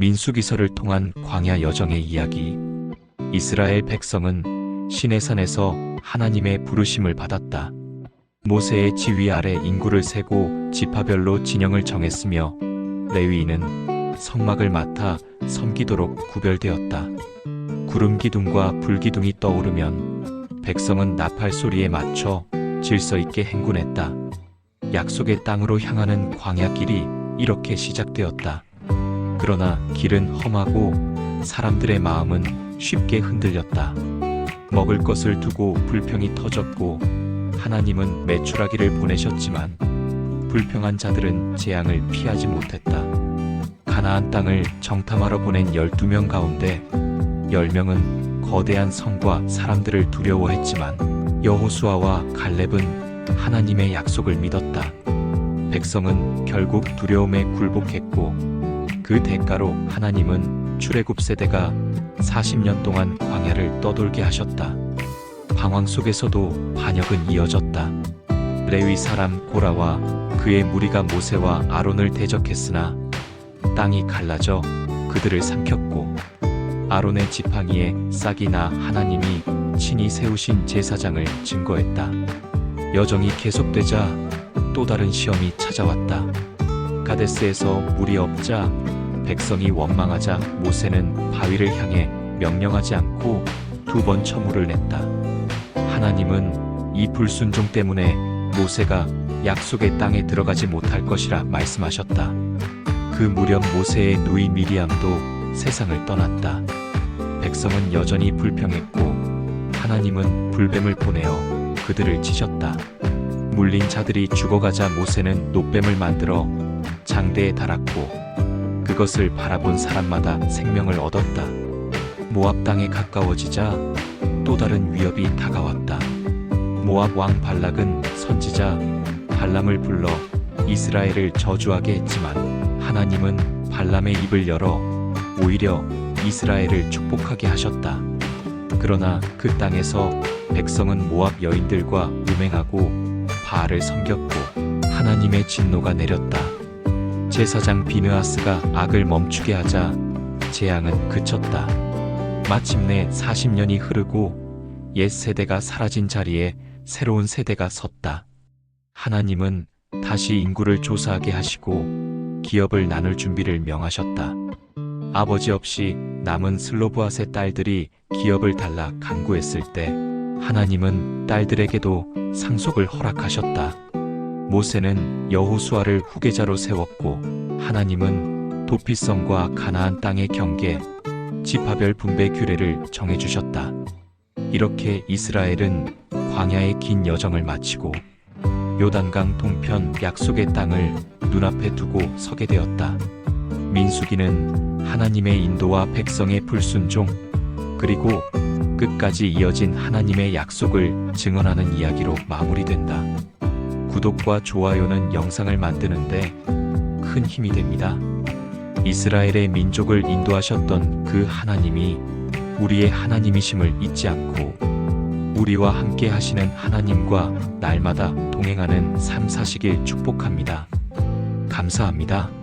민수기서를 통한 광야 여정의 이야기. 이스라엘 백성은 시내산에서 하나님의 부르심을 받았다. 모세의 지휘 아래 인구를 세고 지파별로 진영을 정했으며 레위인은 성막을 맡아 섬기도록 구별되었다. 구름 기둥과 불 기둥이 떠오르면 백성은 나팔 소리에 맞춰 질서 있게 행군했다. 약속의 땅으로 향하는 광야 길이 이렇게 시작되었다. 그러나 길은 험하고 사람들의 마음은 쉽게 흔들렸다. 먹을 것을 두고 불평이 터졌고 하나님은 매출하기를 보내셨지만 불평한 자들은 재앙을 피하지 못했다. 가나안 땅을 정탐하러 보낸 12명 가운데 10명은 거대한 성과 사람들을 두려워했지만 여호수아와 갈렙은 하나님의 약속을 믿었다. 백성은 결국 두려움에 굴복했고 그 대가로 하나님은 출애굽 세대가 40년 동안 광야를 떠돌게 하셨다. 방황 속에서도 반역은 이어졌다. 레위 사람 고라와 그의 무리가 모세와 아론을 대적했으나 땅이 갈라져 그들을 삼켰고 아론의 지팡이에 싹이 나 하나님이 친히 세우신 제사장을 증거했다. 여정이 계속되자 또 다른 시험이 찾아왔다. 가데스에서 물이 없자 백성이 원망하자 모세는 바위를 향해 명령하지 않고 두번 처물을 냈다. 하나님은 이 불순종 때문에 모세가 약속의 땅에 들어가지 못할 것이라 말씀하셨다. 그 무렵 모세의 누이 미리암도 세상을 떠났다. 백성은 여전히 불평했고 하나님은 불뱀을 보내어 그들을 치셨다. 물린 자들이 죽어가자 모세는 노뱀을 만들어 장대에 달았고 그것을 바라본 사람마다 생명을 얻었다. 모압 땅에 가까워지자 또 다른 위협이 다가왔다. 모압 왕 발락은 선지자 발람을 불러 이스라엘을 저주하게 했지만 하나님은 발람의 입을 열어 오히려 이스라엘을 축복하게 하셨다. 그러나 그 땅에서 백성은 모압 여인들과 음행하고 바알을 섬겼고 하나님의 진노가 내렸다. 제사장 비느하스가 악을 멈추게 하자 재앙은 그쳤다. 마침내 40년이 흐르고 옛 세대가 사라진 자리에 새로운 세대가 섰다. 하나님은 다시 인구를 조사하게 하시고 기업을 나눌 준비를 명하셨다. 아버지 없이 남은 슬로브앗의 딸들이 기업을 달라 간구했을 때 하나님은 딸들에게도 상속을 허락하셨다. 모세는 여호수아를 후계자로 세웠고 하나님은 도피성과 가나안 땅의 경계, 지파별 분배 규례를 정해 주셨다. 이렇게 이스라엘은 광야의 긴 여정을 마치고 요단강 동편 약속의 땅을 눈앞에 두고 서게 되었다. 민수기는 하나님의 인도와 백성의 불순종, 그리고 끝까지 이어진 하나님의 약속을 증언하는 이야기로 마무리된다. 구독과 좋아요는 영상을 만드는데 큰 힘이 됩니다. 이스라엘의 민족을 인도하셨던 그 하나님이 우리의 하나님이심을 잊지 않고 우리와 함께 하시는 하나님과 날마다 동행하는 삶 사시길 축복합니다. 감사합니다.